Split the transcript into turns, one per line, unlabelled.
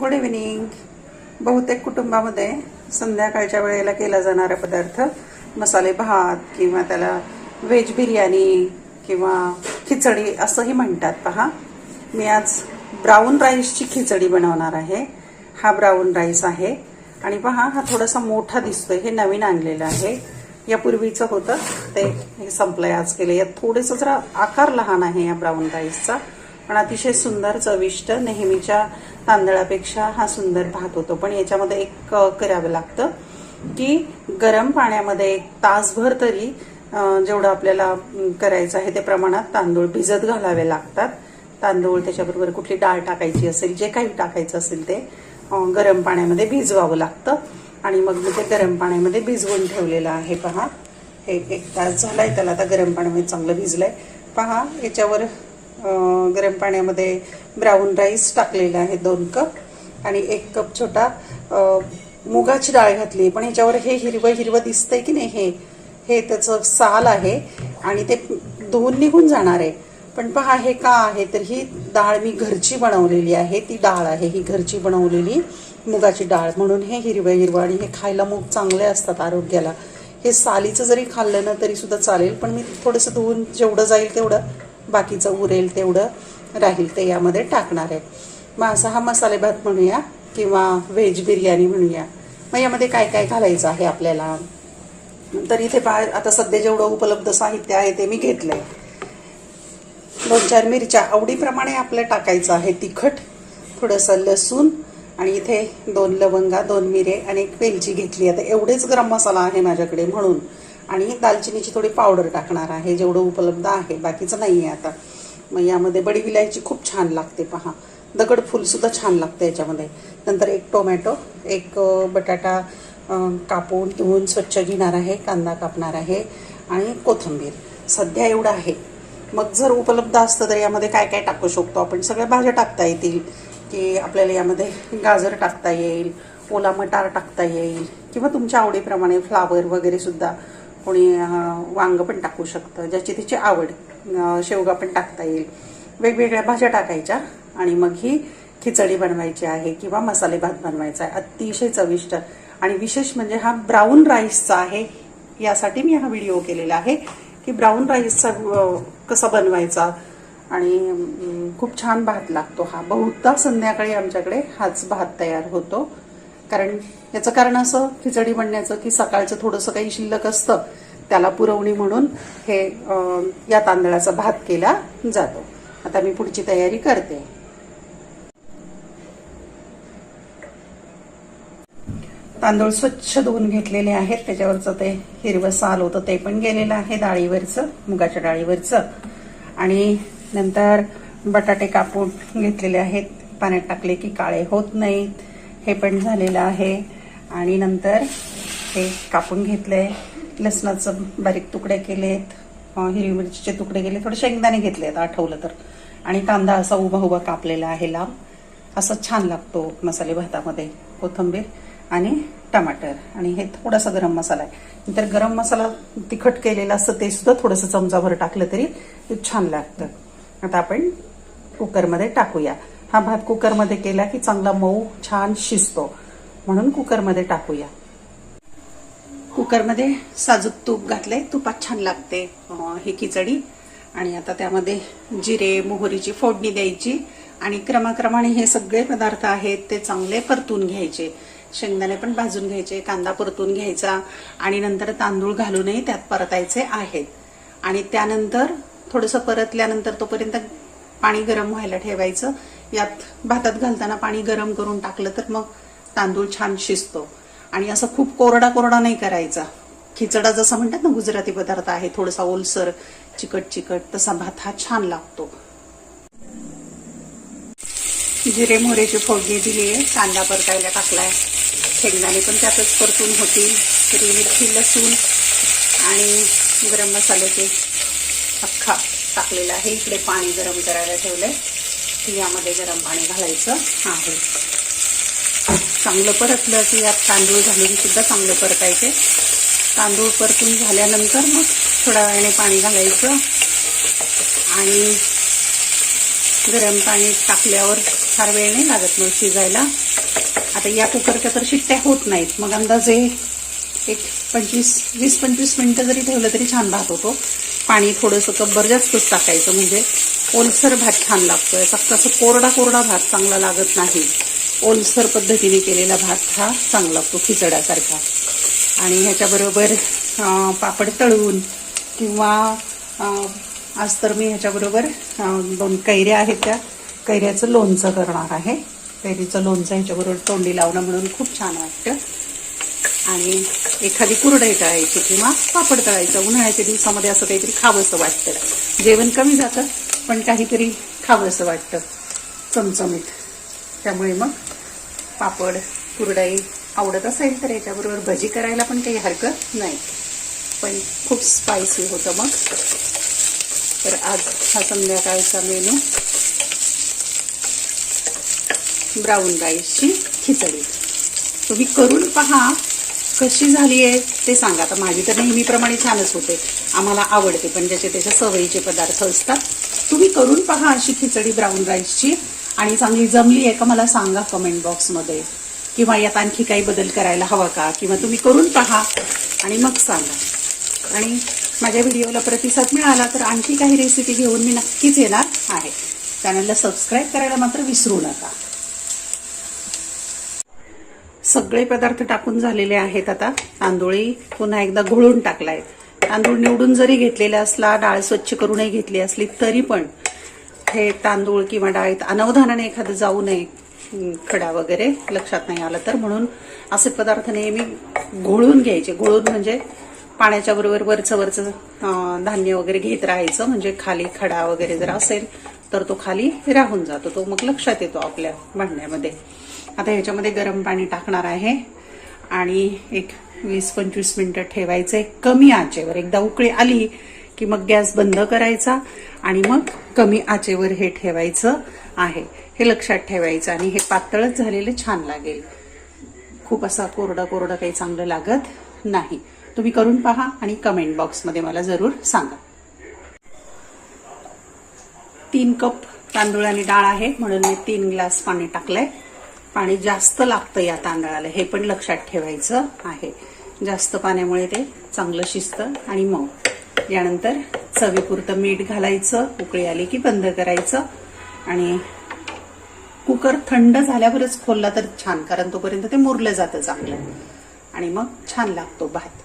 Good evening बहुतेक कुटुंबामध्ये संध्याकाळच्या वेळेला केला जाणारा पदार्थ मसाले भात किंवा त्याला व्हेज बिर्याणी किंवा खिचडी असंही म्हणतात. पहा. मी आज ब्राऊन राईसची खिचडी बनवणार आहे. हा ब्राऊन राईस आहे. आणि पहा हा थोडासा मोठा दिसतोय. हे नवीन आणलेलं आहे. यापूर्वीचं होतं. ते हे संपलंय. आज केलं यात थोडंसं जरा आकार लहान आहे या ब्राऊन राईसचा. पण अतिशय सुंदर चविष्ट नेहमीच्या तांदळापेक्षा हा सुंदर भात होतो. पण याच्यामध्ये एक करावं लागतं की गरम पाण्यामध्ये एक तासभर तरी जेवढं आपल्याला करायचं आहे त्या प्रमाणात तांदूळ भिजत घालावे लागतात. तांदूळ त्याच्याबरोबर कुठली डाळ टाकायची असेल जे काही टाकायचं असेल ते गरम पाण्यामध्ये भिजवावं लागतं. आणि मग मी ते गरम पाण्यामध्ये भिजवून ठेवलेलं आहे पहा. हे एक तास झालाय त्याला आता गरम पाण्यामध्ये चांगलं भिजलंय. पहा याच्यावर गरम पाण्यामध्ये ब्राऊन राईस टाकलेला आहे दोन कप आणि एक कप छोटा मुगाची डाळ घातली. पण ह्याच्यावर हे हिरवं हिरवं दिसतंय की नाही हे? हे त्याचं साल आहे आणि ते धुवून निघून जाणार आहे. पण पहा हे का आहे? तर ही डाळ मी घरची बनवलेली आहे. ती डाळ आहे ही घरची बनवलेली मुगाची डाळ. म्हणून हे हिरवं हिरवं आणि हे खायला मूग चांगले असतात आरोग्याला. हे सालीचं जरी खाल्लं ना तरी सुद्धा चालेल पण मी थोडंसं धुवून जेवढं जाईल तेवढं बाकीचं उरेल तेवढं राहील ते यामध्ये टाकणार आहे. मग असा हा मसाले भात म्हणूया किंवा व्हेज बिर्याणी म्हणूया. मग यामध्ये काय काय घालायचं आहे आपल्याला? तर इथे पहा आता सध्या जेवढं उपलब्ध साहित्य आहे ते मी घेतलंय. दोन चार मिरच्या आवडीप्रमाणे आपलं टाकायचं आहे तिखट थोडंसं लसूण आणि इथे दोन लवंगा दोन मिरे आणि एक वेलची घेतली. आता एवढेच गरम मसाला आहे माझ्याकडे म्हणून. आणि दालचिनीची थोडी पावडर टाकणार आहे जेवढं उपलब्ध आहे बाकीचं नाही आहे आता. मग यामध्ये बडी विलायची खूप छान लागते पहा. दगड फुलसुद्धा छान लागतं याच्यामध्ये. नंतर एक टोमॅटो एक बटाटा कापून धुवून स्वच्छ घेणार आहे कांदा कापणार आहे आणि कोथिंबीर. सध्या एवढं आहे. मग जर उपलब्ध असतं तर यामध्ये काय काय टाकू शकतो? आपण सगळ्या भाज्या टाकता येतील. की आपल्याला यामध्ये गाजर टाकता येईल ओला मटार टाकता येईल किंवा तुमच्या आवडीप्रमाणे फ्लावर वगैरे सुद्धा कोणी वांग पण टाकू शकतं ज्याची त्याची आवड शेवगा पण टाकता येईल. वेगवेगळ्या भाज्या टाकायच्या आणि मग ही खिचडी बनवायची आहे किंवा मसाले भात बनवायचा आहे. अतिशय चविष्ट आणि विशेष म्हणजे हा ब्राऊन राईसचा आहे यासाठी मी हा व्हिडिओ केलेला आहे की ब्राऊन राईसचा कसा बनवायचा आणि खूप छान भात लागतो हा. बहुधा संध्याकाळी आमच्याकडे हाच भात तयार होतो. कारण याचं कारण असं खिचडी म्हणण्याचं की सकाळचं थोडंसं काही शिल्लक असतं त्याला पुरवणी म्हणून हे अं, या तांदळाचा भात केला जातो. आता मी पुढची तयारी करते. तांदूळ स्वच्छ धुवून घेतलेले आहेत. त्याच्यावरचं ते हिरवं साल होतं ते पण गेलेलं आहे डाळीवरचं मुगाच्या डाळीवरचं. आणि नंतर बटाटे कापून घेतलेले आहेत. पाण्यात टाकले की काळे होत नाहीत. हे पण झालेलं आहे. आणि नंतर हे कापून घेतले लसणाचं बारीक तुकडे केलेत. हिरवी मिरचीचे तुकडे केले थोडे शेंगदाणे घेतले आहेत आठवलं तर. आणि कांदा असा उभा उभा कापलेला आहे लांब. असं छान लागतो मसाले भातामध्ये कोथिंबीर आणि टमाटर. आणि हे थोडासा गरम मसाला आहे. नंतर गरम मसाला तिखट केलेला असतं ते सुद्धा थोडंसं चमचाभर टाकलं तरी ते छान लागतं. आता आपण कुकरमध्ये टाकूया. हा भात कुकरमध्ये केला की चांगला मऊ छान शिजतो. म्हणून कुकरमध्ये टाकूया. कुकरमध्ये साजूक तूप घातले तुपात छान लागते ही खिचडी. आणि आता त्यामध्ये जिरे मोहरीची फोडणी द्यायची. आणि क्रमाक्रमाने हे सगळे पदार्थ आहेत ते चांगले परतून घ्यायचे. शेंगदाणे पण भाजून घ्यायचे कांदा परतून घ्यायचा. आणि नंतर तांदूळ घालूनही त्यात परतायचे आहेत. आणि त्यानंतर थोडंसं परतल्यानंतर तोपर्यंत पाणी गरम व्हायला ठेवायचं. यात भातात घालताना पाणी गरम करून टाकलं तर मग तांदूळ छान शिजतो. आणि असं खूप कोरडा कोरडा नाही करायचा. खिचडा जसं म्हणतात ना गुजराती पदार्थ आहे थोडासा ओलसर चिकट चिकट तसा भात हा छान लागतो. जिरे मोहरेची फोडणी दिली आहे कांदा परतायला टाकलाय. शेंगदाणे पण त्यातच परतून होतील. हिरवी मिरची लसूण आणि गरम मसाल्याचे अख्खा टाकलेला आहे. इकडे पाणी गरम करायला ठेवलंय. यामध्ये गरम पाणी घालायचं आहे. चांगलं परतलं की यात तांदूळ घालून सुद्धा चांगलं परतायचे. तांदूळ परतून झाल्यानंतर मग थोड्या वेळाने पाणी घालायचं. आणि गरम पाणी टाकल्यावर फार वेळ नाही लागत मग शिजायला. आता या कुकरच्या तर शिट्ट्या होत नाहीत. मग अंदाजे एक पंचवीस वीस पंचवीस मिनटं जरी ठेवलं तरी छान भात होतो. पाणी थोडंसं कब्बर जास्तच टाकायचं म्हणजे ओलसर भात छान लागतो याचा असं कोरडा कोरडा भात चांगला लागत नाही. ओलसर पद्धतीने केलेला भात हा चांगला लागतो खिचड्यासारखा. आणि ह्याच्याबरोबर पापड तळून किंवा आज तर मी ह्याच्याबरोबर दोन कैऱ्या आहेत त्या. कैऱ्याचं लोणचं करणार आहे. कैरीचं लोणचं ह्याच्याबरोबर तोंडी लावणं म्हणून खूप छान वाटतं. आणि एखादी कुरडई तळायची किंवा पापड तळायचं. उन्हाळ्याच्या दिवसामध्ये असं काहीतरी खावंसं वाटतं. जेवण कमी जातं. पण काहीतरी खावंसं वाटतं चमचमीत. त्यामुळे मग पापड कुरडई आवडत असेल तर याच्याबरोबर भजी करायला पण काही हरकत नाही. पण खूप स्पायसी होतं मग. तर आज हा संध्याकाळचा मेनू ब्राऊन राईसची खिचडी. तुम्ही करून पहा कशी झाली आहे ते सांगा. आता माझी तर नेहमीप्रमाणे छानच होते. आम्हाला आवडते पण ज्याचे त्याच्या सवयीचे पदार्थ असतात तुम्ही करून पहा अशी खिचडी ब्राऊन राईसची आणि चांगली जमली आहे का मला सांगा कमेंट बॉक्समध्ये किंवा यात आणखी काही बदल करायला हवा का? किंवा तुम्ही करून पहा. आणि मग सांगा. आणि माझ्या व्हिडिओला प्रतिसाद मिळाला तर आणखी काही रेसिपी घेऊन मी नक्कीच येणार आहे. चॅनलला सबस्क्राईब करायला मात्र विसरू नका. सगळे पदार्थ टाकून झालेले आहेत आता. तांदूळी पुन्हा एकदा घोळून टाकलाय. तांदूळ निवडून जरी घेतलेला असला डाळ स्वच्छ करूनही घेतली असली तरी पण हे तांदूळ किंवा डाळीत अनवधानाने एखादं जाऊ नये खडा वगैरे लक्षात नाही आलं तर. म्हणून असे पदार्थ नेहमी घोळून घ्यायचे. घोळून म्हणजे पाण्याच्या बरोबर वरचं वरचं धान्य वगैरे घेत राहायचं. म्हणजे खाली खडा वगैरे जर असेल तर तो खाली राहून जातो. तो मग लक्षात येतो आपल्या भांड्यामध्ये. आता ह्याच्यामध्ये गरम पाणी टाकणार आहे. आणि एक वीस पंचवीस मिनिटं ठेवायचं. कमी आचेवर. एकदा उकळी आली की मग गॅस बंद करायचा आणि मग कमी आचेवर हे ठेवायचं आहे. हे लक्षात ठेवायचं आणि हे पातळच झालेलं छान लागेल. खूप असा कोरडा कोरडा काही चांगलं लागत नाही. तुम्ही करून पहा आणि कमेंट बॉक्समध्ये मला जरूर सांगा. तीन कप तांदूळ आणि डाळ आहे. म्हणून मी तीन ग्लास पाणी टाकलंय. पाणी जास्त लागतं या तांदळाला. हे पण लक्षात ठेवायचं आहे. जास्त पाण्यामुळे ते चांगलं शिजतं आणि मग यानंतर चवीपुरतं मीठ घालायचं उकळी आली की बंद करायचं आणि कुकर थंड झाल्यावरच खोलला तर छान कारण तोपर्यंत ते मुरलं जातं चांगलं. आणि मग छान लागतो भात.